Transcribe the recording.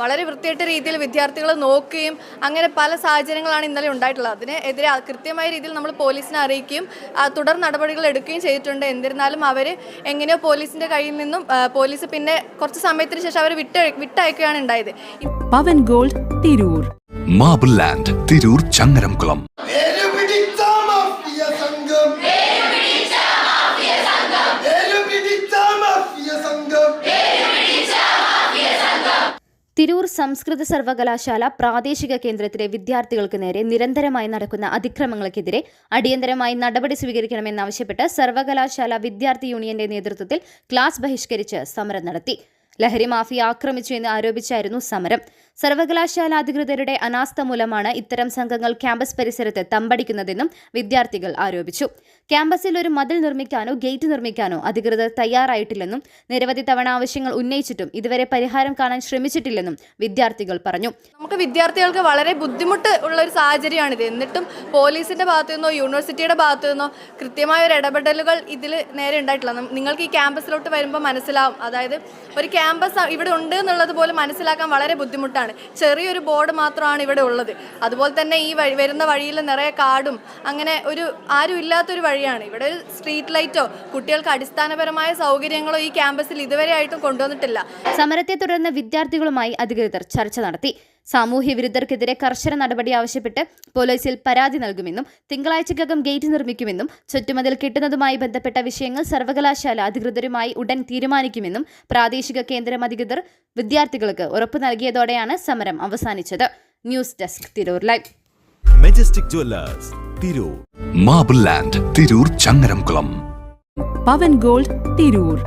വളരെ വൃത്തിയായിട്ട രീതിയിൽ വിദ്യാർത്ഥികളെ നോക്കുകയും അങ്ങനെ പല സാഹചര്യങ്ങളാണ് ഇന്നലെ ഉണ്ടായിട്ടുള്ളത്. അതിനെതിരെ കൃത്യമായ രീതിയിൽ നമ്മൾ പോലീസിനെ അറിയിക്കുകയും തുടർ നടപടികൾ എടുക്കുകയും ചെയ്തിട്ടുണ്ട്. എന്നിരുന്നാലും അവർ എങ്ങനെയോ പോലീസിന്റെ കയ്യിൽ നിന്നും പോലീസ് പിന്നെ കുറച്ച് സമയത്തിന് ശേഷം അവർ വിട്ട വിട്ടയക്കുകയാണ് ഉണ്ടായത്. Pavan gold Tirur. Marble land Tirur Changaramkulam. Tirur സംസ്കൃത സർവകലാശാല പ്രാദേശിക കേന്ദ്രത്തിലെ വിദ്യാർത്ഥികൾക്ക് നേരെ നിരന്തരമായി നടക്കുന്ന അതിക്രമങ്ങൾക്കെതിരെ അടിയന്തരമായി നടപടി സ്വീകരിക്കണമെന്നാവശ്യപ്പെട്ട് സർവകലാശാല വിദ്യാർത്ഥി യൂണിയന്റെ നേതൃത്വത്തിൽ ക്ലാസ് ബഹിഷ്കരിച്ച് സമരം നടത്തി. ലഹരി മാഫിയ ആക്രമിച്ചു എന്ന് ആരോപിച്ചായിരുന്നു സമരം. സർവകലാശാല അധികൃതരുടെ അനാസ്ഥ മൂലമാണ് ഇത്തരം സംഘങ്ങൾ ക്യാമ്പസ് പരിസരത്ത് തമ്പടിക്കുന്നതെന്നും വിദ്യാർത്ഥികൾ ആരോപിച്ചു. ക്യാമ്പസിൽ ഒരു മതിൽ നിർമ്മിക്കാനോ ഗേറ്റ് നിർമ്മിക്കാനോ അധികൃതർ തയ്യാറായിട്ടില്ലെന്നും നിരവധി തവണ ആവശ്യങ്ങൾ ഉന്നയിച്ചിട്ടും ഇതുവരെ പരിഹാരം കാണാൻ ശ്രമിച്ചിട്ടില്ലെന്നും വിദ്യാർത്ഥികൾ പറഞ്ഞു. നമുക്ക് വിദ്യാർത്ഥികൾക്ക് വളരെ ബുദ്ധിമുട്ട് ഉള്ള ഒരു സാഹചര്യമാണിത് എന്നിട്ടും പോലീസിന്റെ ഭാഗത്തു നിന്നോ യൂണിവേഴ്സിറ്റിയുടെ ഭാഗത്തു നിന്നോ കൃത്യമായ ഒരു ഇടപെടലുകൾ ഇതിൽ നേരെ ഉണ്ടായിട്ടില്ല. നിങ്ങൾക്ക് ഈ ക്യാമ്പസിലോട്ട് വരുമ്പോൾ മനസ്സിലാവും. അതായത് ഒരു ക്യാമ്പസ് ഇവിടെ ഉണ്ട് എന്നുള്ളത് പോലും മനസ്സിലാക്കാൻ വളരെ ബുദ്ധിമുട്ടാണ്. ചെറിയൊരു ബോർഡ് മാത്രമാണ് ഇവിടെ ഉള്ളത്. അതുപോലെ തന്നെ ഈ വഴി വരുന്ന വഴിയിൽ നിറയെ കാടും അങ്ങനെ ഒരു ആരും ഇല്ലാത്തൊരു വഴിയാണ്. ഇവിടെ ഒരു സ്ട്രീറ്റ് ലൈറ്റോ കുട്ടികൾക്ക് അടിസ്ഥാനപരമായ സൗകര്യങ്ങളോ ഈ ക്യാമ്പസിൽ ഇതുവരെ ആയിട്ടും കൊണ്ടുവന്നിട്ടില്ല. സമരത്തെ തുടർന്ന് വിദ്യാർത്ഥികളുമായി അധികൃതർ ചർച്ച നടത്തി. സാമൂഹ്യ വിരുദ്ധർക്കെതിരെ കർശന നടപടി ആവശ്യപ്പെട്ട് പോലീസിൽ പരാതി നൽകുമെന്നും തിങ്കളാഴ്ചക്കകം ഗേറ്റ് നിർമ്മിക്കുമെന്നും ചുറ്റുമതിൽ കിട്ടുന്നതുമായി ബന്ധപ്പെട്ട വിഷയങ്ങൾ സർവകലാശാല അധികൃതരുമായി ഉടൻ തീരുമാനിക്കുമെന്നും പ്രാദേശിക കേന്ദ്രം അധികൃതർ വിദ്യാർത്ഥികൾക്ക് ഉറപ്പു നൽകിയതോടെയാണ് സമരം അവസാനിച്ചത്. News desk Tirur live. Majestic jewellers Tirur. Marble land Tirur Changaramkulam. Pavan gold Tirur.